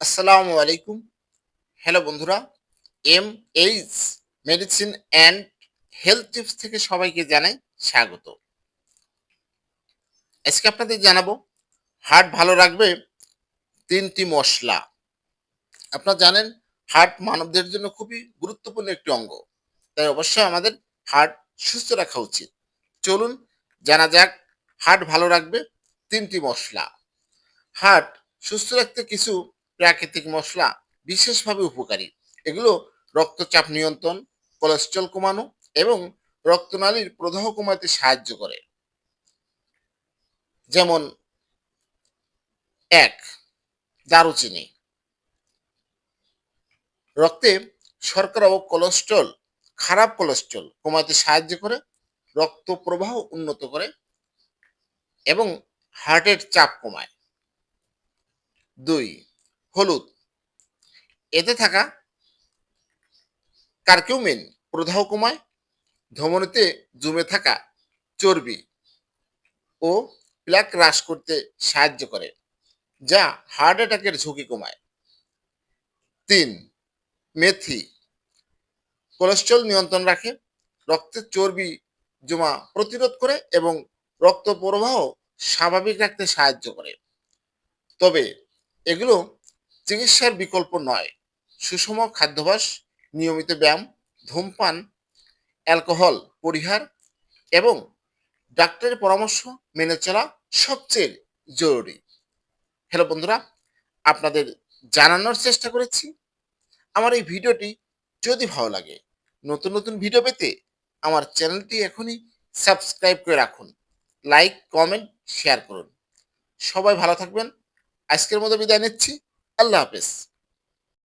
আসসালামু আলাইকুম। হ্যালো বন্ধুরা M H medicine and health tips থেকে সবাইকে জানাই স্বাগত। আজকে আপনাদের জানাব, হার্ট ভালো রাখবে তিনটি মশলা। আপনারা জানেন, হার্ট মানবদের জন্য খুবই গুরুত্বপূর্ণ একটি অঙ্গ। তাই অবশ্যই আমাদের হার্ট সুস্থ রাখা উচিত। চলুন, জানা যাক, হার্ট ভালো রাখবে তিনটি মশলা। হার্ট সুস্থ রাখতে কিছু প্রাকৃতিক মশলা বিশেষভাবে উপকারী। এগুলো রক্তচাপ নিয়ন্ত্রণ কোলেস্ট্রল কমানো এবং রক্তনালীর প্রদাহ কমাতে সাহায্য করে। যেমন এক, দারুচিনি। রক্তে শর্করা ও কোলেস্ট্রল খারাপ কোলেস্ট্রল কমাতে সাহায্য করে, রক্ত প্রবাহ উন্নত করে এবং হার্টের চাপ কমায়। দুই হলুদ। এতে থাকা কার্কিউমিন প্রদাহ কমায়, ধমনীতে জমে থাকা চর্বি ও প্লাক হ্রাস করতে সাহায্য করে, যা হার্ট অ্যাটাকের ঝুঁকি কমায়। তিন, মেথি। কোলেস্ট্রল নিয়ন্ত্রণ রাখে রক্তের চর্বি জমা প্রতিরোধ করে এবং রক্ত প্রবাহ স্বাভাবিক রাখতে সাহায্য করে। তবে এগুলো চিকিৎসার বিকল্প নয়। সুষম খাদ্যাভ্যাস, নিয়মিত ব্যায়াম, ধূমপান, অ্যালকোহল, পরিহার এবং ডাক্তারের পরামর্শ মেনে চলা সবচেয়ে জরুরি। হ্যালো বন্ধুরা, আপনাদের জানানোর চেষ্টা করেছি। আমার এই ভিডিওটি যদি ভালো লাগে, নতুন নতুন ভিডিও পেতে আমার চ্যানেলটি এখনই সাবস্ক্রাইব করে রাখুন। লাইক, কমেন্ট, শেয়ার করুন। সবাই ভালো থাকবেন। আজকের মতো বিদায় নিচ্ছি। আল্লাহ হাফেজ